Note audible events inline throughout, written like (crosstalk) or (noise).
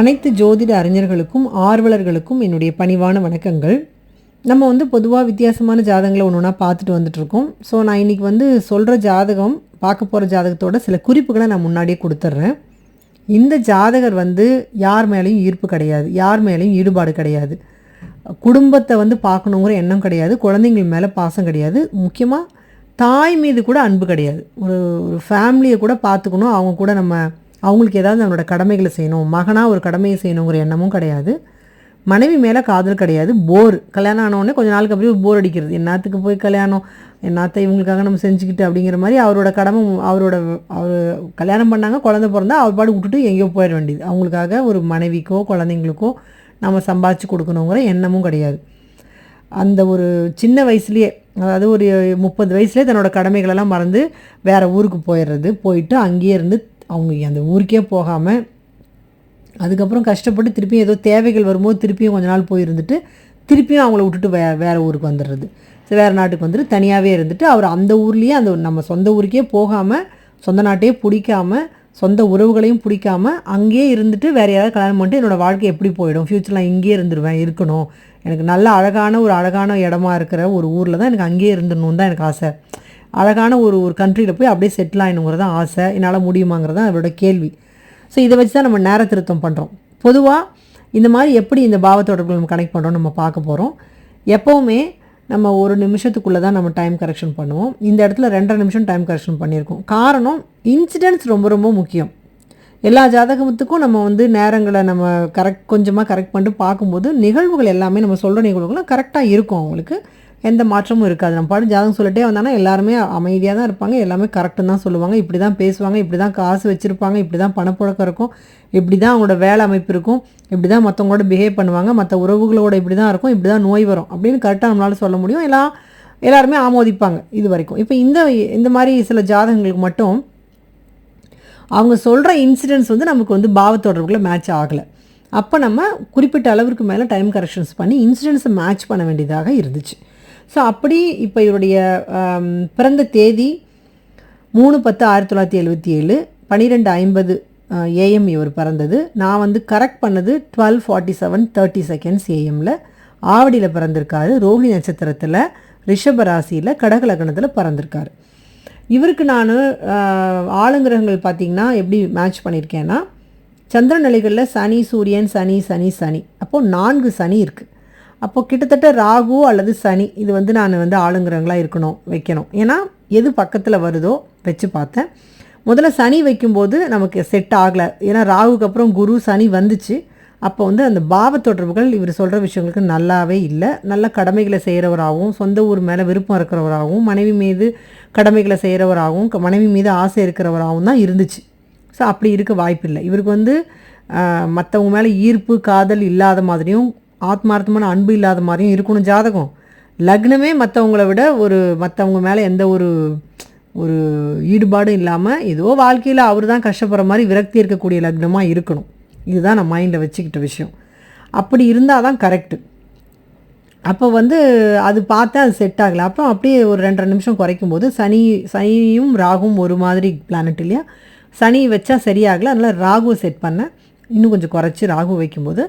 அனைத்து ஜோதிட அறிஞர்களுக்கும் ஆர்வலர்களுக்கும் என்னுடைய பணிவான வணக்கங்கள். நம்ம வந்து பொதுவாக வித்தியாசமான ஜாதகங்களை ஒன்று ஒன்றா பார்த்துட்டு வந்துட்ருக்கோம் ஸோ நான் இன்றைக்கி வந்து சொல்கிற ஜாதகம் பார்க்க போகிற ஜாதகத்தோட சில குறிப்புகளை நான் முன்னாடியே கொடுத்துட்றேன். இந்த ஜாதகர் வந்து யார் மேலேயும் ஈர்ப்பு கிடையாது யார் மேலேயும் ஈடுபாடு கிடையாது. குடும்பத்தை வந்து பார்க்கணுங்கிற எண்ணம் கிடையாது குழந்தைங்கள் மேலே பாசம் கிடையாது. முக்கியமாக தாய் மீது கூட அன்பு கிடையாது. ஒரு ஒரு ஃபேமிலியை கூட பார்த்துக்கணும் அவங்க கூட நம்ம அவங்களுக்கு ஏதாவது நம்மளோட கடமைகளை செய்யணும் மகனாக ஒரு கடமையை செய்யணுங்கிற எண்ணமும் கிடையாது. மனைவி மேலே காதல் கிடையாது போர் கல்யாணம் ஆனவுடனே கொஞ்ச நாளுக்கு அப்படியே போர் அடிக்கிறது. என்னத்துக்கு போய் கல்யாணம்? என்னத்தை இவங்களுக்காக நம்ம செஞ்சுக்கிட்டு அப்படிங்கிற மாதிரி அவரோட கடமை அவரோட அவர் கல்யாணம் பண்ணாங்க குழந்தை பிறந்தா அவர் பாடு விட்டுட்டு எங்கேயோ போயிட வேண்டியது. அவங்களுக்காக ஒரு மனைவிக்கோ குழந்தைங்களுக்கோ நம்ம சம்பாதிச்சு கொடுக்கணுங்கிற எண்ணமும் கிடையாது. அந்த ஒரு சின்ன வயசுலேயே அதாவது ஒரு முப்பது வயசுலேயே தன்னோட கடமைகளெல்லாம் மறந்து வேறு ஊருக்கு போயிடுறது போயிட்டு அங்கேயே இருந்து அவங்க அந்த ஊருக்கே போகாமல் அதுக்கப்புறம் கஷ்டப்பட்டு திருப்பியும் ஏதோ தேவைகள் வரும்போது திருப்பியும் கொஞ்ச நாள் போயிருந்துட்டு திருப்பியும் அவங்கள விட்டுட்டு வே வேறு ஊருக்கு வந்துடுறது. வேறு நாட்டுக்கு வந்துட்டு தனியாகவே இருந்துட்டு அவர் அந்த ஊர்லேயே அந்த நம்ம சொந்த ஊருக்கே போகாமல் சொந்த நாட்டையே பிடிக்காம சொந்த உறவுகளையும் பிடிக்காம அங்கேயே இருந்துட்டு வேறு யாராவது கல்யாணம் பண்ணிட்டு என்னோடய வாழ்க்கை எப்படி போயிடும்? ஃப்யூச்சரில் இங்கேயே இருந்துருவேன் இருக்கணும். எனக்கு நல்ல அழகான ஒரு அழகான இடமா இருக்கிற ஒரு ஊரில் தான் எனக்கு அங்கேயே இருந்துடணும் தான் எனக்கு ஆசை. அழகான ஒரு ஒரு கண்ட்ரியில் போய் அப்படியே செட்டில் ஆகணுங்கிறது தான் ஆசை. என்னால் முடியுமாங்கிறது தான் அவரோட கேள்வி. ஸோ இதை வச்சு தான் நம்ம நேர திருத்தம் பண்ணுறோம் பொதுவாக இந்த மாதிரி எப்படி இந்த பாவத்தொடர்புகள் நம்ம கனெக்ட் பண்ணுறோம் நம்ம பார்க்க போகிறோம் எப்போவுமே நம்ம ஒரு நிமிஷத்துக்குள்ளே தான் நம்ம டைம் கரெக்ஷன் பண்ணுவோம். இந்த இடத்துல ரெண்டரை நிமிஷம் டைம் கரெக்ஷன் பண்ணியிருக்கோம். காரணம் இன்சிடென்ட்ஸ் ரொம்ப ரொம்ப முக்கியம். எல்லா ஜாதகத்துக்கும் நம்ம வந்து நேரங்களை நம்ம கரெக்ட் கொஞ்சமாக கரெக்ட் பண்ணிட்டு பார்க்கும்போது நிகழ்வுகள் எல்லாமே நம்ம சொல்கிற நிகழ்வுகளும் கரெக்டாக இருக்கும் அவங்களுக்கு. எந்த மாற்றமும் இருக்காது. நம்ம பாட்டு ஜாதகம் சொல்லிட்டே வந்தாங்கன்னா எல்லாருமே அமைதியாக தான் இருப்பாங்க. எல்லாமே கரெக்டுன்னு தான் சொல்லுவாங்க. இப்படி தான் பேசுவாங்க. இப்படி தான் காசு வச்சுருப்பாங்க. இப்படி தான் பணப்புழக்கம் இருக்கும். இப்படி தான் அவங்களோட வேலை அமைப்பு இருக்கும். இப்படி தான் மற்றவங்களோட பிஹேவ் பண்ணுவாங்க. மற்ற உறவுகளோட இப்படி தான் இருக்கும். இப்படி தான் நோய் வரும் அப்படின்னு கரெக்டாக நம்மளால் சொல்ல முடியும். எல்லாம் எல்லாருமே ஆமோதிப்பாங்க இது வரைக்கும். இப்போ இந்த இந்த மாதிரி சில ஜாதகங்களுக்கு மட்டும் அவங்க சொல்கிற இன்சிடென்ட்ஸ் வந்து நமக்கு வந்து பாவத்தொடர்புகளை மேட்ச் ஆகலை. அப்போ நம்ம குறிப்பிட்ட அளவிற்கு மேலே டைம் கரெக்ஷன்ஸ் பண்ணி இன்சிடென்ட்ஸை மேட்ச் பண்ண வேண்டியதாக இருந்துச்சு. ஸோ அப்படி இப்போ இவருடைய பிறந்த தேதி மூணு பத்து ஆயிரத்தி தொள்ளாயிரத்தி எழுபத்தி ஏழு பன்னிரெண்டு ஐம்பது ஏஎம் இவர் பிறந்தது. நான் வந்து கரெக்ட் பண்ணது twelve forty seven thirty seconds ஏஎம்மில் ஆவடியில் பிறந்திருக்காரு. ரோஹிணி நட்சத்திரத்தில் ரிஷப ராசியில் கடக லக்னத்தில் பிறந்திருக்காரு. இவருக்கு நான் ஆளுங்கிரகங்கள் பார்த்தீங்கன்னா எப்படி மேட்ச் பண்ணியிருக்கேன்னா சந்திர நிலைகளில் சனி சூரியன் சனி சனி சனி. அப்போது நான்கு சனி இருக்குது அப்போது கிட்டத்தட்ட ராகு அல்லது சனி இது வந்து நான் வந்து ஆளுங்கிறவங்களாக இருக்கணும் வைக்கணும். ஏன்னா எது பக்கத்தில் வருதோ வச்சு பார்த்தேன். முதல்ல சனி வைக்கும்போது நமக்கு செட் ஆகலை. ஏன்னா ராகுக்கு அப்புறம் குரு சனி வந்துச்சு. அப்போ வந்து அந்த பாவ தொடர்புகள் இவர் சொல்கிற விஷயங்களுக்கு நல்லாவே இல்லை. நல்ல கடமைகளை செய்கிறவராகவும் சொந்த ஊர் மேலே விருப்பம் இருக்கிறவராகவும் மனைவி மீது கடமைகளை செய்கிறவராகவும் க- மனைவி மீது ஆசை இருக்கிறவராகவும் தான் இருந்துச்சு. ஸோ அப்படி இருக்க வாய்ப்பில்லை இவருக்கு வந்து மற்றவங்க மேலே ஈர்ப்பு காதல் இல்லாத மாதிரியும் ஆத்மார்த்தமான அன்பு இல்லாத மாதிரியும் இருக்கணும் ஜாதகம். லக்னமே மற்றவங்கள விட ஒரு மற்றவங்க மேலே எந்த ஒரு ஒரு ஈடுபாடும் இல்லாமல் ஏதோ வாழ்க்கையில் அவர் தான் கஷ்டப்படுற மாதிரி விரக்தி இருக்கக்கூடிய லக்னமாக இருக்கணும். இதுதான் நான் மைண்டில் வச்சுக்கிட்ட விஷயம். அப்படி இருந்தால் தான் கரெக்டு அப்போ வந்து அது பார்த்தா அது செட் ஆகலை. அப்புறம் அப்படியே ஒரு ரெண்டரை நிமிஷம் குறைக்கும் போது சனி சனியும் ராகும் ஒரு மாதிரி பிளானட் இல்லையா? சனி வச்சா சரியாகலை. அதனால் ராகுவை செட் பண்ணேன் இன்னும் கொஞ்சம் குறைச்சி ராகு வைக்கும்போது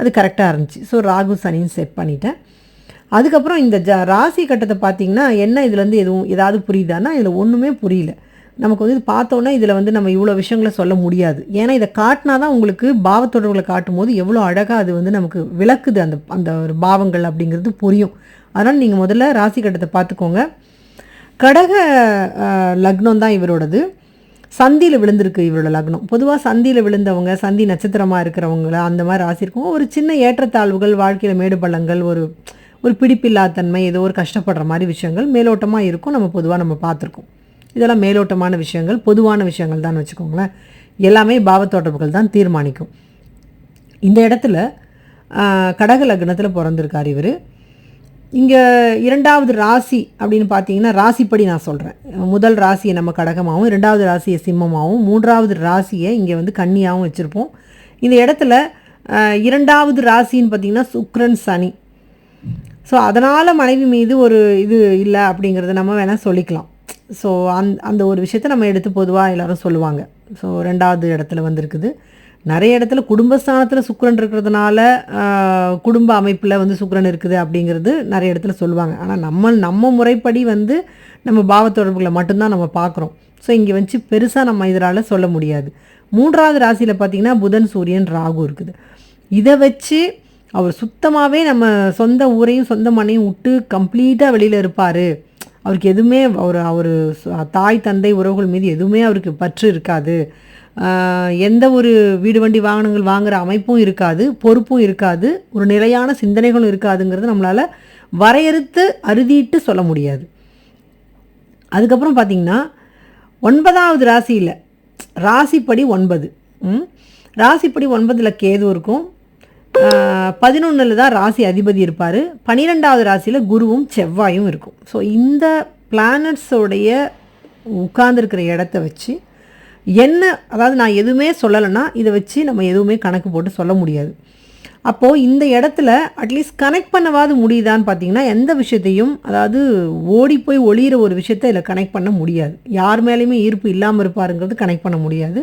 அது கரெக்டாக இருந்துச்சு. ஸோ ராகு சனின்னு செட் பண்ணிட்டேன். அதுக்கப்புறம் இந்த ஜ ராசி கட்டத்தை பார்த்தீங்கன்னா என்ன இதுலேருந்து எதுவும் ஏதாவது புரியுதான்னா இதில் ஒன்றுமே புரியல. நமக்கு வந்து இது பார்த்தோன்னா இதில் வந்து நம்ம இவ்வளோ விஷயங்களை சொல்ல முடியாது. ஏன்னா இதை காட்டினா தான் உங்களுக்கு பாவத்தொடர்களை காட்டும் போது எவ்வளோ அழகாக அது வந்து நமக்கு விளக்குது. அந்த அந்த ஒரு பாவங்கள் அப்படிங்கிறது புரியும். அதனால் நீங்கள் முதல்ல ராசி கட்டத்தை பார்த்துக்கோங்க. கடக லக்னம் தான் இவரோடது. சந்தியில் விழுந்திருக்கு இவரோட லக்னம். பொதுவாக சந்தியில் விழுந்தவங்க சந்தி நட்சத்திரமாக இருக்கிறவங்கள அந்த மாதிரி ராசி இருக்கும் ஒரு சின்ன ஏற்றத்தாழ்வுகள் வாழ்க்கையில் மேடு பள்ளங்கள் ஒரு ஒரு பிடிப்பில்லாத்தன்மை ஏதோ ஒரு கஷ்டப்படுற மாதிரி விஷயங்கள் மேலோட்டமாக இருக்கும். நம்ம பொதுவாக நம்ம பார்த்துருக்கோம். இதெல்லாம் மேலோட்டமான விஷயங்கள் பொதுவான விஷயங்கள் தான் வச்சுக்கோங்களேன். எல்லாமே பாவத்தோட்டப்புகள் தான் தீர்மானிக்கும். இந்த இடத்துல கடக லக்னத்தில் பிறந்திருக்கார் இவர். இங்கே இரண்டாவது ராசி அப்படின்னு பார்த்தீங்கன்னா ராசிப்படி நான் சொல்கிறேன் முதல் ராசியை நம்ம கடகமாகவும் இரண்டாவது ராசியை சிம்மமாகவும் மூன்றாவது ராசியை இங்கே வந்து கன்னியாகவும் வச்சுருப்போம். இந்த இடத்துல இரண்டாவது ராசின்னு பார்த்தீங்கன்னா சுக்ரன் சனி. ஸோ அதனால் மனைவி மீது ஒரு இது இல்லை அப்படிங்கிறத நம்ம வேணால் சொல்லிக்கலாம். ஸோ அந் அந்த ஒரு விஷயத்தை நம்ம எடுத்து பொதுவாக எல்லோரும் சொல்லுவாங்க. ஸோ ரெண்டாவது இடத்துல வந்திருக்குது. நிறைய இடத்துல குடும்பஸ்தானத்தில் சுக்கரன் இருக்கிறதுனால குடும்ப அமைப்பில் வந்து சுக்கரன் இருக்குது அப்படிங்கிறது நிறைய இடத்துல சொல்லுவாங்க. ஆனால் நம்ம நம்ம முறைப்படி வந்து நம்ம பாவத்தொடர்புகளை மட்டும்தான் நம்ம பார்க்குறோம். ஸோ இங்கே வச்சு பெருசாக நம்ம இதனால் சொல்ல முடியாது. மூன்றாவது ராசியில் பார்த்திங்கன்னா புதன் சூரியன் ராகு இருக்குது. இதை வச்சு அவர் சுத்தமாகவே நம்ம சொந்த ஊரையும் சொந்த மண்ணையும் விட்டு கம்ப்ளீட்டாக வெளியில் இருப்பார். அவருக்கு எதுவுமே அவர் அவர் தாய் தந்தை உறவுகள் மீது எதுவுமே அவருக்கு பற்று இருக்காது. எந்த ஒரு வீடு வண்டி வாகனங்கள் வாங்குகிற அமைப்பும் இருக்காது பொறுப்பும் இருக்காது ஒரு நிலையான சிந்தனைகளும் இருக்காதுங்கிறது நம்மளால் வரையறுத்து அறுதிட்டு சொல்ல முடியாது. அதுக்கப்புறம் பார்த்தீங்கன்னா ஒன்பதாவது ராசியில் ராசிப்படி ஒன்பது ம்? ராசிப்படி ஒன்பதில் கேது இருக்கும். பதினொன்றில் தான் ராசி அதிபதி இருப்பார். பன்னிரெண்டாவது ராசியில் குருவும் செவ்வாயும் இருக்கும். ஸோ இந்த பிளானட்ஸோடைய உட்கார்ந்துருக்கிற இடத்த வச்சு என்ன அதாவது நான் எதுவுமே சொல்லலைன்னா இதை வச்சு நம்ம எதுவுமே கணக்கு போட்டு சொல்ல முடியாது. அப்போது இந்த இடத்துல அட்லீஸ்ட் கனெக்ட் பண்ணவாது முடியுதான்னு பார்த்தீங்கன்னா எந்த விஷயத்தையும் அதாவது ஓடி போய் ஒளியிற ஒரு விஷயத்தை இதில் கனெக்ட் பண்ண முடியாது. யார் மேலேயுமே ஈர்ப்பு இல்லாமல் இருப்பாருங்கிறது கனெக்ட் பண்ண முடியாது.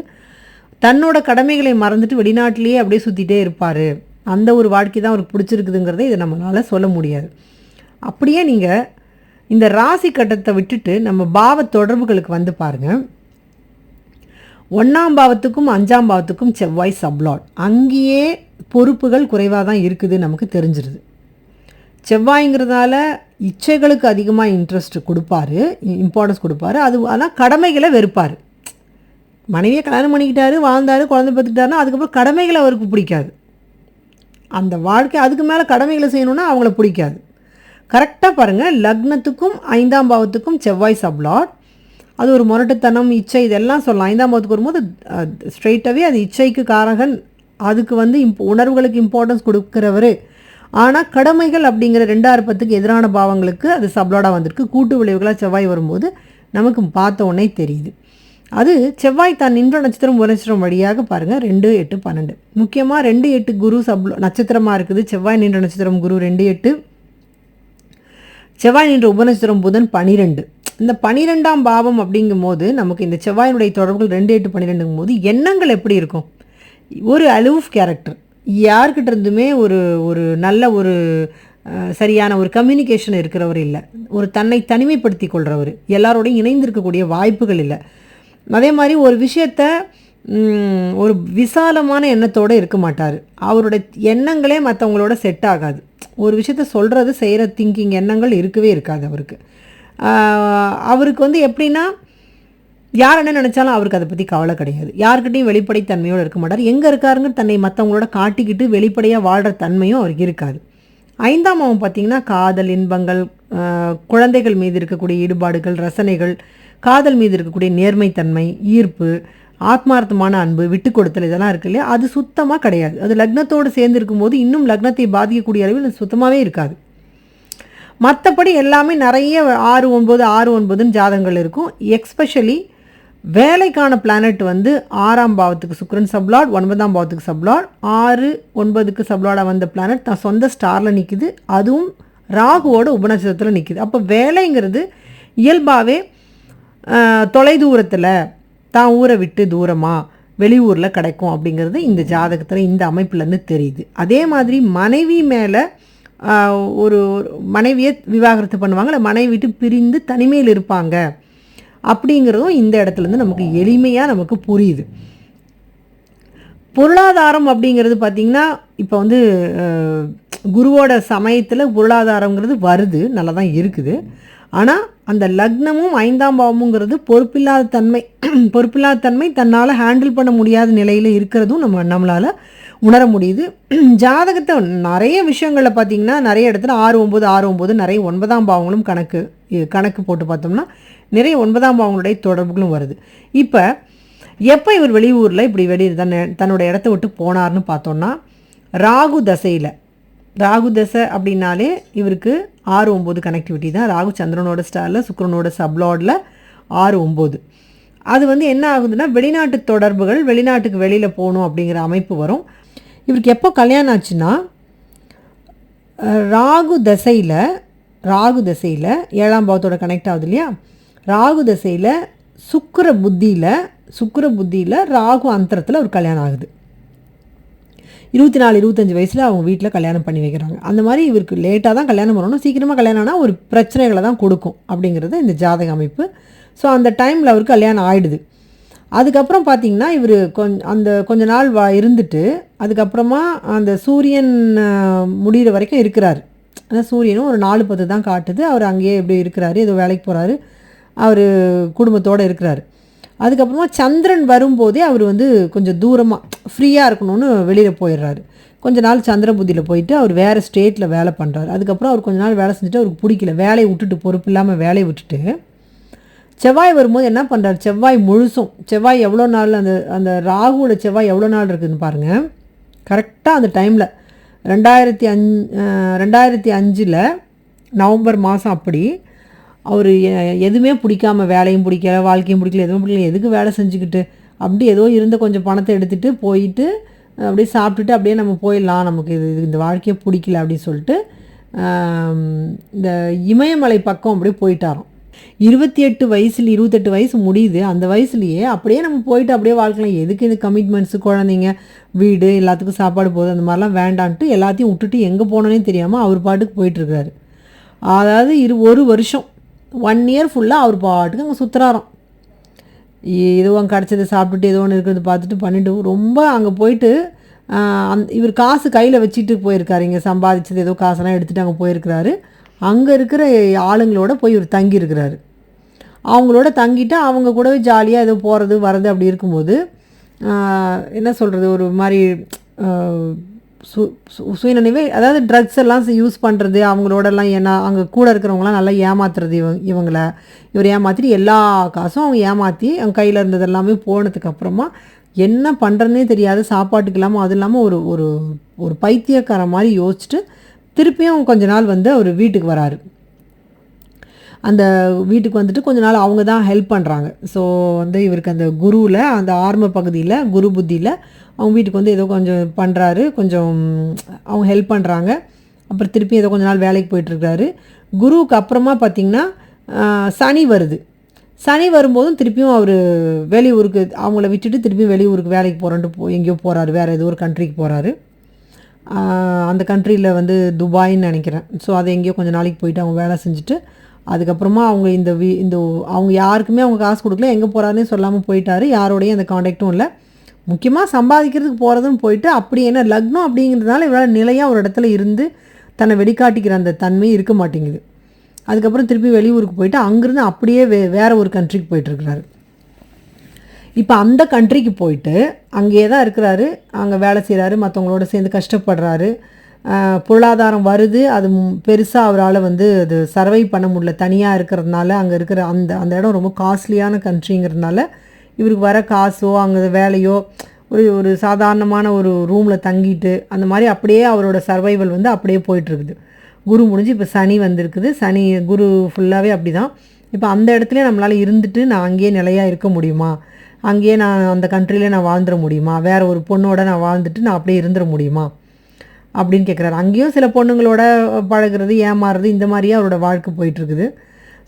தன்னோட கடமைகளை மறந்துட்டு வெளிநாட்டிலேயே அப்படியே சுற்றிட்டே இருப்பார். அந்த ஒரு வாழ்க்கை தான் அவருக்கு பிடிச்சிருக்குதுங்கிறத இதை நம்மளால் சொல்ல முடியாது. அப்படியே நீங்கள் இந்த ராசி கட்டத்தை விட்டுட்டு நம்ம பாவ தொடர்புகளுக்கு வந்து பாருங்கள் ஒன்றாம் பாவத்துக்கும் அஞ்சாம் பாவத்துக்கும் செவ்வாய் சப்ளாட் அங்கேயே பொறுப்புகள் குறைவாக தான் இருக்குது நமக்கு தெரிஞ்சிருது. செவ்வாய்ங்கிறதால இச்சைகளுக்கு அதிகமாக இன்ட்ரெஸ்ட் கொடுப்பாரு இம்பார்ட்டன்ஸ் கொடுப்பாரு. அது ஆனால் கடமைகளை வெறுப்பார். மனைவியை கல்யாணம் பண்ணிக்கிட்டாரு வாழ்ந்தார் குழந்தை பார்த்துக்கிட்டாருன்னா அதுக்கப்புறம் கடமைகளை அவருக்கு பிடிக்காது. அந்த வாழ்க்கை அதுக்கு மேலே கடமைகளை செய்யணுன்னா அவங்கள பிடிக்காது. கரெக்டாக பாருங்கள் லக்னத்துக்கும் ஐந்தாம் பாவத்துக்கும் செவ்வாய் சப்ளாட் அது ஒரு முரட்டுத்தனம் இச்சை இதெல்லாம் சொல்லலாம். ஐந்தாம் வகுப்புக்கு வரும்போது ஸ்ட்ரெயிட்டாகவே அது இச்சைக்கு காரகன். அதுக்கு வந்து இம்ப் உணர்வுகளுக்கு இம்பார்ட்டன்ஸ் கொடுக்குறவர். ஆனால் கடமைகள் அப்படிங்கிற ரெண்டாயிரப்பத்துக்கு எதிரான பாவங்களுக்கு அது சப்ளாடாக வந்திருக்கு. கூட்டு விளைவுகளாக செவ்வாய் வரும்போது நமக்கு பார்த்த உடனே தெரியுது. அது செவ்வாய் தான் நின்ற நட்சத்திரம் ஒரு நட்சத்திரம் வழியாக பாருங்கள் ரெண்டு எட்டு பன்னெண்டு. முக்கியமாக ரெண்டு எட்டு குரு சப்ளோ நட்சத்திரமாக இருக்குது. செவ்வாய் நின்ற நட்சத்திரம் குரு ரெண்டு எட்டு. செவ்வாய் நின்ற உபநட்சத்திரம் புதன் பனிரெண்டு. இந்த பனிரெண்டாம் பாவம் அப்படிங்கும்போது நமக்கு இந்த செவ்வாயினுடைய தொடர்புகள் ரெண்டு எட்டு பன்னிரெண்டுங்கும் போது எண்ணங்கள் எப்படி இருக்கும்? ஒரு அலூஃப் கேரக்டர் யார்கிட்ட இருந்துமே ஒரு ஒரு நல்ல ஒரு சரியான ஒரு கம்யூனிகேஷன் இருக்கிறவர் இல்லை. ஒரு தன்னை தனிமைப்படுத்தி கொள்கிறவர் எல்லாரோடையும் இணைந்திருக்கக்கூடிய வாய்ப்புகள் இல்லை. அதே மாதிரி ஒரு விஷயத்த ஒரு விசாலமான எண்ணத்தோடு இருக்க மாட்டார். அவருடைய எண்ணங்களே மற்றவங்களோட செட் ஆகாது. ஒரு விஷயத்த சொல்கிறது செய்கிற திங்கிங் எண்ணங்கள் இருக்கவே இருக்காது அவருக்கு. அவருக்கு வந்து எப்படின்னா யார் என்ன நினச்சாலும் அவருக்கு அதை பற்றி கவலை கிடையாது. யார்கிட்டையும் வெளிப்படைத்தன்மையோடு இருக்க மாட்டார். எங்கே இருக்காருங்க தன்னை மற்றவங்களோட காட்டிக்கிட்டு வெளிப்படையாக வாழ்கிற தன்மையும் அவருக்கு இருக்காது. ஐந்தாம் அவன் பார்த்தீங்கன்னா காதல் இன்பங்கள் குழந்தைகள் மீது இருக்கக்கூடிய ஈடுபாடுகள் ரசனைகள் காதல் மீது இருக்கக்கூடிய நேர்மைத்தன்மை ஈர்ப்பு ஆத்மார்த்தமான அன்பு விட்டு கொடுத்தல் இதெல்லாம் இருக்கு இல்லையா? அது சுத்தமாக கிடையாது. அது லக்னத்தோடு சேர்ந்து இருக்கும்போது இன்னும் லக்னத்தை பாதிக்கக்கூடிய அளவில் அது சுத்தமாகவே இருக்காது. மற்றபடி எல்லாமே நிறைய ஆறு ஒன்பது ஆறு ஒன்பதுன்னு ஜாதகங்கள் இருக்கும். எக்ஸ்பெஷலி வேலைக்கான பிளானட் வந்து ஆறாம் பாவத்துக்கு சுக்ரன் சப்லாட் ஒன்பதாம் பாவத்துக்கு சப்லாட் ஆறு ஒன்பதுக்கு சப்லாடாக வந்த பிளானட் தான் சொந்த ஸ்டாரில் நிற்குது அதுவும் ராகுவோட உபநட்சத்திரத்தில் நிற்குது அப்போ வேலைங்கிறது இயல்பாகவே தொலைதூரத்தில் தான் ஊரை விட்டு தூரமாக வெளியூரில் கிடைக்கும் அப்படிங்கிறது இந்த ஜாதகத்தில் இந்த அமைப்புலேருந்து தெரியுது. அதே மாதிரி மனைவி மேலே ஒரு ஒரு மனைவியை விவாகரத்து பண்ணுவாங்க இல்லை மனைவி விட்டு பிரிந்து தனிமையில் இருப்பாங்க. அப்படிங்கிறதும் இந்த இடத்துலேருந்து நமக்கு எளிமையாக நமக்கு புரியுது. பொருளாதாரம் அப்படிங்கிறது பார்த்திங்கன்னா இப்போ வந்து குருவோட சமயத்தில் பொருளாதாரங்கிறது வருது நல்லா தான் இருக்குது. ஆனால் அந்த லக்னமும் ஐந்தாம் பாவமுங்கிறது பொறுப்பில்லாத தன்மை பொறுப்பில்லாத தன்மை தன்னால் ஹேண்டில் பண்ண முடியாத நிலையில் இருக்கிறதும் நம்ம நம்மளால் உணர முடியுது. (clears throat) ஜாதகத்தை நிறைய விஷயங்களில் பார்த்திங்கன்னா நிறைய இடத்துல ஆறு ஒம்பது ஆறு ஒம்பது நிறைய ஒன்பதாம் பாவங்களும் கணக்கு கணக்கு போட்டு பார்த்தோம்னா நிறைய ஒன்பதாம் பாவங்களுடைய தொடர்புகளும் வருது. இப்போ எப்போ இவர் வெளியூரில் இப்படி வெளியே தன் தன்னோட இடத்த விட்டு போனார்னு பார்த்தோம்னா ராகு தசையில். ராகு தசை அப்படின்னாலே இவருக்கு ஆறு ஒம்பது கனெக்டிவிட்டி தான். ராகு சந்திரனோட ஸ்டாரில் சுக்கிரனோட சப்லாடில் ஆறு ஒம்பது அது வந்து என்ன ஆகுதுன்னா வெளிநாட்டு தொடர்புகள் வெளிநாட்டுக்கு வெளியில் போகணும் அப்படிங்கிற அமைப்பு வரும். இவருக்கு எப்போ கல்யாணம் ஆச்சுன்னா ராகு தசையில் ராகு தசையில் ஏழாம் பாவத்தோட கனெக்ட் ஆகுது இல்லையா? ராகு தசையில் சுக்கர புத்தியில் சுக்கர புத்தியில் ராகு அந்தரத்தில் ஒரு கல்யாணம் ஆகுது. இருபத்தி நாலு இருபத்தஞ்சி வயசில் அவங்க வீட்டில் கல்யாணம் பண்ணி வைக்கிறாங்க. அந்த மாதிரி இவருக்கு லேட்டாக தான் கல்யாணம் பண்ணணும். சீக்கிரமாக கல்யாணம் ஆனால் ஒரு பிரச்சனைகளை தான் கொடுக்கும் அப்படிங்கிறது இந்த ஜாதக அமைப்பு. ஸோ அந்த டைமில் அவருக்கு கல்யாணம் ஆகிடுது அதுக்கப்புறம் பார்த்தீங்கன்னா இவர் கொஞ் அந்த கொஞ்ச நாள் வா இருந்துட்டு அதுக்கப்புறமா அந்த சூரியன் முடிகிற முடியிற வரைக்கும் இருக்கிறார். ஆனால் சூரியனும் ஒரு நாலு பத்து தான் காட்டுது. அவர் அங்கேயே இப்படி இருக்கிறாரு. ஏதோ வேலைக்கு போகிறாரு அவர் குடும்பத்தோடு இருக்கிறாரு. அதுக்கப்புறமா சந்திரன் வரும்போதே அவர் வந்து கொஞ்சம் தூரமாக ஃப்ரீயாக இருக்கணும்னு வெளியில் போயிடுறாரு. கொஞ்ச நாள் சந்திரபுதியில் போயிட்டு அவர் வேறு ஸ்டேட்டில் வேலை பண்ணுறாரு அதுக்கப்புறம் அவர் கொஞ்ச நாள் வேலை செஞ்சுட்டு அவருக்கு பிடிக்கல. வேலையை விட்டுட்டு பொறுப்பு இல்லாமல் வேலையை விட்டுட்டு செவ்வாய் வரும்போது என்ன பண்ணுறாரு செவ்வாய் முழுசும் செவ்வாய் எவ்வளோ நாள் அந்த அந்த ராகுவோட செவ்வாய் எவ்வளோ நாள் இருக்குதுன்னு பாருங்கள் கரெக்டாக அந்த டைமில் ரெண்டாயிரத்தி அஞ் ரெண்டாயிரத்தி அஞ்சில் நவம்பர் மாதம் அப்படி அவர் எதுவுமே பிடிக்காம வேலையும் பிடிக்கல வாழ்க்கையும் பிடிக்கல எதுவும் பிடிக்கல எதுக்கு வேலை செஞ்சுக்கிட்டு? அப்படி ஏதோ இருந்த கொஞ்சம் பணத்தை எடுத்துகிட்டு போயிட்டு அப்படியே சாப்பிட்டுட்டு அப்படியே நம்ம போயிடலாம் நமக்கு இது இது இந்த வாழ்க்கையை பிடிக்கல அப்படின்னு சொல்லிட்டு இந்த இமயமலை பக்கம் அப்படியே போயிட்டாரோம். இருபத்தி எட்டு வயசுல இருபத்தெட்டு வயசு முடியுது. அந்த வயசுலயே அப்படியே நம்ம போயிட்டு அப்படியே வாழ்க்கலாம் எதுக்கு இந்த கமிட்மெண்ட்ஸு குழந்தைங்க வீடு எல்லாத்துக்கும் சாப்பாடு போகுது அந்த மாதிரிலாம் வேண்டான்ட்டு எல்லாத்தையும் விட்டுட்டு எங்கே போனோன்னே தெரியாமல் அவர் பாட்டுக்கு போயிட்டுருக்காரு. அதாவது இரு ஒரு வருஷம் ஒன் இயர் ஃபுல்லாக அவர் பாட்டுக்கு அங்கே சுற்றுறாராம் ஏதோ அங்கே கிடச்சதை சாப்பிட்டுட்டு ஏதோ ஒன்று இருக்கிறது பார்த்துட்டு பண்ணிட்டு ரொம்ப அங்கே போயிட்டு அந் இவர் காசு கையில் வச்சுட்டு போயிருக்காரு. இங்கே சம்பாதிச்சது ஏதோ காசெல்லாம் எடுத்துகிட்டு அங்கே போயிருக்கிறாரு. அங்கே இருக்கிற ஆளுங்களோட போய் இவர் தங்கியிருக்கிறாரு அவங்களோட தங்கிட்டு அவங்க கூடவே ஜாலியாக ஏதோ போகிறது வர்றது அப்படி இருக்கும்போது என்ன சொல்கிறது ஒரு மாதிரி சு சு- சுயநினைவே அதாவது ட்ரக்ஸ் எல்லாம் யூஸ் பண்ணுறது அவங்களோடலாம் ஏன்னா அங்கே கூட இருக்கிறவங்களாம் நல்லா ஏமாத்துறது இவங்க இவங்கள. இவர் ஏமாற்றிட்டு எல்லா காசும் அவங்க ஏமாற்றி அவங்க கையில் இருந்தது எல்லாமே போனதுக்கப்புறமா என்ன பண்ணுறதுனே தெரியாது சாப்பாட்டுக்கு இல்லாமல் அது இல்லாமல் ஒரு ஒரு ஒரு பைத்தியக்கார மாதிரி யோசிச்சுட்டு திருப்பியும் கொஞ்ச நாள் வந்து அவர் வீட்டுக்கு வராரு. அந்த வீட்டுக்கு வந்துட்டு கொஞ்ச நாள் அவங்க தான் ஹெல்ப் பண்ணுறாங்க ஸோ வந்து இவருக்கு அந்த குருவில் அந்த ஆர்ம பகுதியில் குரு புத்தியில் அவங்க வீட்டுக்கு வந்து ஏதோ கொஞ்சம் பண்ணுறாரு கொஞ்சம் அவங்க ஹெல்ப் பண்ணுறாங்க அப்புறம் திருப்பி ஏதோ கொஞ்ச நாள் வேலைக்கு போயிட்டுருக்காரு குருவுக்கு அப்புறமா பார்த்திங்கன்னா சனி வருது. சனி வரும்போதும் திருப்பியும் அவர் வெளியூருக்கு அவங்கள விட்டுட்டு திருப்பியும் வெளியூருக்கு வேலைக்கு போகிறோன்ட்டு போ எங்கேயோ போகிறாரு வேறு ஏதோ ஒரு கண்ட்ரிக்கு போகிறாரு அந்த கண்ட்ரியில் வந்து துபாய்ன்னு நினைக்கிறேன். ஸோ அதை எங்கேயோ கொஞ்சம் நாளைக்கு போயிட்டு அவங்க வேலை செஞ்சுட்டு அதுக்கப்புறமா அவங்க இந்த வீ இந்த அவங்க யாருக்குமே அவங்க காசு கொடுக்கல எங்கே போகிறாருன்னு சொல்லாமல் போயிட்டாரு. யாரோடையும் அந்த காண்டாக்டும் இல்லை. முக்கியமாக சம்பாதிக்கிறதுக்கு போகிறதும் போயிட்டு அப்படி என்ன லக்னம் அப்படிங்கிறதுனால இவரால் நிலையாக ஒரு இடத்துல இருந்து தன்னை வெளிக்காட்டிக்கிற அந்த தன்மை இருக்க மாட்டேங்குது. அதுக்கப்புறம் திருப்பி வெளியூருக்கு போயிட்டு அங்கேருந்து அப்படியே வே வேறு ஒரு கண்ட்ரிக்கு போயிட்டுருக்கிறாரு இப்போ அந்த கண்ட்ரிக்கு போயிட்டு அங்கேயே தான் இருக்கிறாரு. அங்கே வேலை செய்கிறாரு மற்றவங்களோட சேர்ந்து கஷ்டப்படுறாரு. பொருளாதாரம் வருது. அது பெருசாக அவரால் வந்து அது சர்வை பண்ண முடியல. தனியாக இருக்கிறதுனால அங்கே இருக்கிற அந்த அந்த இடம் ரொம்ப காஸ்ட்லியான கண்ட்ரிங்கிறதுனால இவருக்கு வர காசோ அங்கே வேலையோ ஒரு ஒரு சாதாரணமான ஒரு ரூமில் தங்கிட்டு அந்த மாதிரி அப்படியே அவரோட சர்வைவல் வந்து அப்படியே போயிட்டுருக்குது. குரு முடிஞ்சு இப்போ சனி வந்திருக்குது. சனி குரு ஃபுல்லாகவே அப்படி தான் இப்போ அந்த இடத்துல நம்மளால் இருந்துட்டு நான் அங்கேயே நிலையாக இருக்க முடியுமா? அங்கேயே நான் அந்த கண்ட்ரிலே நான் வாழ்ந்துட முடியுமா? வேறு ஒரு பொண்ணோட நான் வாழ்ந்துட்டு நான் அப்படியே இருந்துட முடியுமா? அப்படின்னு கேட்குறாரு அங்கேயும் சில பொண்ணுங்களோட பழகுறது ஏமாறுறது இந்த மாதிரியே அவரோட வாழ்க்கை போயிட்டுருக்குது.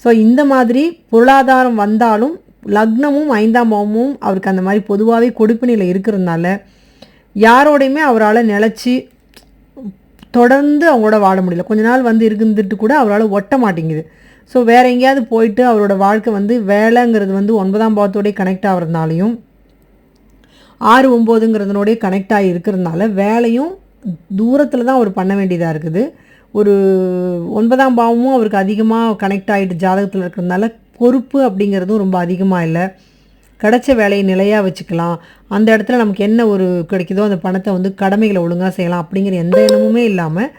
ஸோ இந்த மாதிரி பொருளாதாரம் வந்தாலும் லக்னமும் ஐந்தாம் பாவமும் அவருக்கு அந்த மாதிரி பொதுவாகவே கொடுப்பினையில் இருக்கிறதுனால யாரோடையுமே அவரால் நிலச்சி தொடர்ந்து அவங்களோட வாழ முடியல. கொஞ்ச நாள் வந்து இருந்துட்டு கூட அவரால் ஒட்ட மாட்டேங்குது. ஸோ வேறு எங்கேயாவது போயிட்டு அவரோட வாழ்க்கை வந்து வேலைங்கிறது வந்து ஒன்பதாம் பாவத்தோடய கனெக்ட் ஆகிறதுனாலையும் ஆறு ஒம்போதுங்கிறதுனோடய கனெக்ட் ஆகி இருக்கிறதுனால வேலையும் தூரத்தில் தான் அவர் பண்ண வேண்டியதாக இருக்குது. ஒரு ஒன்பதாம் பாவமும் அவருக்கு அதிகமாக கனெக்ட் ஆகிட்டு ஜாதகத்தில் இருக்கிறதுனால பொறுப்பு அப்படிங்கிறதும் ரொம்ப அதிகமாக இல்லை. கிடைச்ச வேலையை நிலையாக வச்சுக்கலாம். அந்த இடத்துல நமக்கு என்ன ஒரு கிடைக்குதோ அந்த பணத்தை வந்து கடமைகளை ஒழுங்காக செய்யலாம் அப்படிங்கிற எந்த எண்ணமுமே இல்லாமல்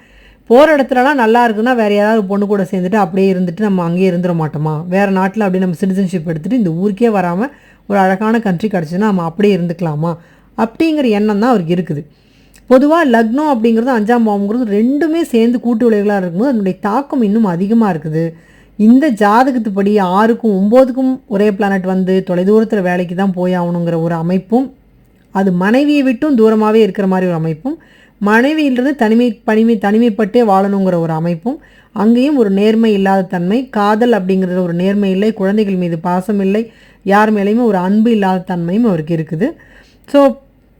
போகிற இடத்துலலாம் நல்லா இருக்குன்னா வேறு யாராவது பொண்ணு கூட சேர்ந்துட்டு அப்படியே இருந்துட்டு நம்ம அங்கேயே இருந்துட மாட்டோமா? வேறு நாட்டில் அப்படியே நம்ம சிட்டிசன்ஷிப் எடுத்துகிட்டு இந்த ஊருக்கே வராமல் ஒரு அழகான கண்ட்ரி கிடச்சுன்னா நம்ம அப்படியே இருந்துக்கலாமா? அப்படிங்கிற எண்ணம் தான் அவருக்கு இருக்குது. பொதுவாக லக்னம் அப்படிங்கிறது அஞ்சாம் பாவங்கிறது ரெண்டுமே சேர்ந்து கூட்டு விளைவுகளாக இருக்கும்போது அதனுடைய தாக்கம் இன்னும் அதிகமாக இருக்குது. இந்த ஜாதகத்துப்படி ஆறுக்கும் ஒம்போதுக்கும் ஒரே பிளானட் வந்து தொலைதூரத்தில் வேலைக்கு தான் போய் ஆகணுங்கிற ஒரு அமைப்பும் அது மனைவியை விட்டும் தூரமாகவே இருக்கிற மாதிரி ஒரு அமைப்பும் மனைவியிலிருந்து தனிமை பனிமை தனிமைப்பட்டே வாழணுங்கிற ஒரு அமைப்பும் அங்கேயும் ஒரு நேர்மை இல்லாத தன்மை காதல் அப்படிங்கிறது ஒரு நேர்மை இல்லை குழந்தைகள் மீது பாசம் இல்லை யார் மேலேயுமே ஒரு அன்பு இல்லாத தன்மையும் அவருக்கு இருக்குது. ஸோ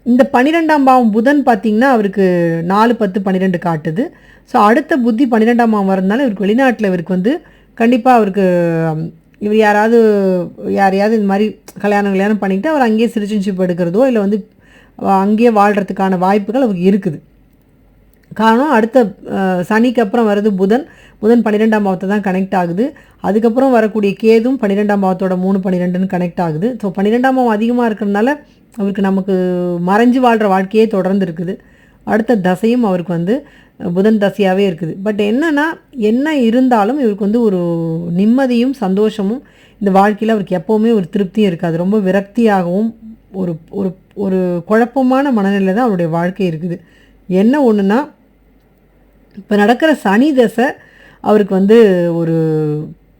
இந்த பன்னிரெண்டாம் பாவம் புதன் பார்த்திங்கன்னா அவருக்கு நாலு பத்து பன்னிரெண்டு காட்டுது. ஸோ அடுத்த புத்தி பன்னிரெண்டாம் பாவம் வரதுனால இவருக்கு வெளிநாட்டில் இவருக்கு வந்து கண்டிப்பாக அவருக்கு இவர் யாராவது யாரையாவது இந்த மாதிரி கல்யாணம் கல்யாணம் பண்ணிக்கிட்டு அவர் அங்கேயே சிட்டிசன்ஷிப் எடுக்கிறதோ இல்லை வந்து அங்கேயே வாழ்கிறதுக்கான வாய்ப்புகள் அவருக்கு இருக்குது. காரணம் அடுத்த சனிக்கு அப்புறம் வருது புதன். புதன் பன்னிரெண்டாம் பாவத்தை தான் கனெக்ட் ஆகுது. அதுக்கப்புறம் வரக்கூடிய கேதும் பன்னிரெண்டாம் பாவத்தோட மூணு பன்னிரெண்டுன்னு கனெக்ட் ஆகுது. ஸோ பன்னிரெண்டாம் பாவம் அதிகமாக இருக்கிறதுனால அவருக்கு நமக்கு மறைஞ்சு வாழ்கிற வாழ்க்கையே தொடர்ந்து இருக்குது. அடுத்த தசையும் அவருக்கு வந்து புதன் தசையாகவே இருக்குது. பட் என்னன்னா என்ன இருந்தாலும் இவருக்கு வந்து ஒரு நிம்மதியும் சந்தோஷமும் இந்த வாழ்க்கையில் அவருக்கு எப்போவுமே ஒரு திருப்தியும் இருக்காது. ரொம்ப விரக்தியாகவும் ஒரு ஒரு ஒரு குழப்பமான மனநிலையில் தான் அவருடைய வாழ்க்கை இருக்குது. என்ன ஒன்றுன்னா இப்போ நடக்கிற சனி தசை அவருக்கு வந்து ஒரு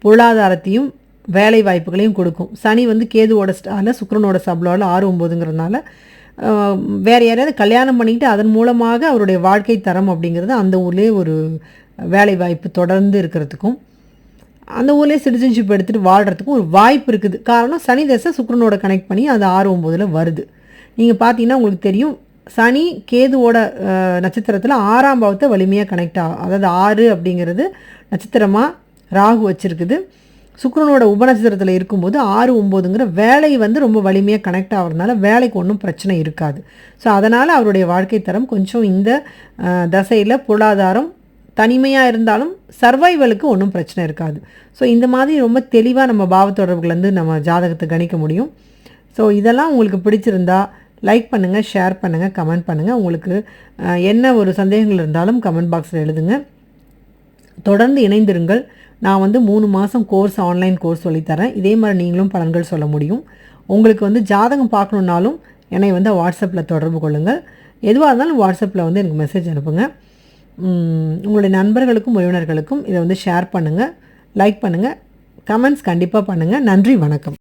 பொருளாதாரத்தையும் வேலை வாய்ப்புகளையும் கொடுக்கும். சனி வந்து கேதுவோட ஸ்டாரில் சுக்கரனோட சப்ளாவில் ஆறு ஒம்போதுங்கிறதுனால வேறு வேற யாரையாவது கல்யாணம் பண்ணிக்கிட்டு அதன் மூலமாக அவருடைய வாழ்க்கை தரம் அப்படிங்கிறது அந்த ஊர்லேயே ஒரு வேலை வாய்ப்பு தொடர்ந்து இருக்கிறதுக்கும் அந்த ஊர்லேயே சிட்டிசன்ஷிப் எடுத்துகிட்டு வாழ்கிறதுக்கும் ஒரு வாய்ப்பு இருக்குது. காரணம் சனி தசை சுக்கரனோட கனெக்ட் பண்ணி அது ஆறு ஒம்போதில் வருது. நீங்கள் பார்த்தீங்கன்னா உங்களுக்கு தெரியும் சனி கேதுவோட நட்சத்திரத்தில் ஆறாம் பாவத்தை வலிமையாக கனெக்ட் ஆகும் அதாவது ஆறு அப்படிங்கிறது நட்சத்திரமாக ராகு வச்சிருக்குது. சுக்கரனோட உபநட்சத்திரத்தில் இருக்கும்போது ஆறு ஒம்போதுங்கிற வேலை வந்து ரொம்ப வலிமையாக கனெக்ட் ஆகிறதுனால வேலைக்கு ஒன்றும் பிரச்சனை இருக்காது. ஸோ அதனால் அவருடைய வாழ்க்கை தரம் கொஞ்சம் இந்த தசையில் பொருளாதாரம் தனிமையாக இருந்தாலும் சர்வைவலுக்கு ஒன்றும் பிரச்சனை இருக்காது. ஸோ இந்த மாதிரி ரொம்ப தெளிவாக நம்ம பாவத்தொடர்புலேருந்து நம்ம ஜாதகத்தை கணிக்க முடியும். ஸோ இதெல்லாம் உங்களுக்கு பிடிச்சிருந்தா லைக் பண்ணுங்கள் ஷேர் பண்ணுங்கள் கமெண்ட் பண்ணுங்கள் உங்களுக்கு என்ன ஒரு சந்தேகங்கள் இருந்தாலும் கமெண்ட் பாக்ஸில் எழுதுங்க. தொடர்ந்து இணைந்திருங்கள். நான் வந்து மூணு மாதம் கோர்ஸ் ஆன்லைன் கோர்ஸ் சொல்லித்தரேன் இதே மாதிரி நீங்களும் பலன்கள் சொல்ல முடியும். உங்களுக்கு வந்து ஜாதகம் பார்க்கணுன்னாலும் என்னை வந்து வாட்ஸ்அப்பில் தொடர்பு கொள்ளுங்கள். எதுவாக இருந்தாலும் வாட்ஸ்அப்பில் வந்து எனக்கு மெசேஜ் அனுப்புங்க. உங்களுடைய நண்பர்களுக்கும் உறவினர்களுக்கும் இதை வந்து ஷேர் பண்ணுங்கள் லைக் பண்ணுங்கள் கமெண்ட்ஸ் கண்டிப்பாக பண்ணுங்கள் நன்றி வணக்கம்.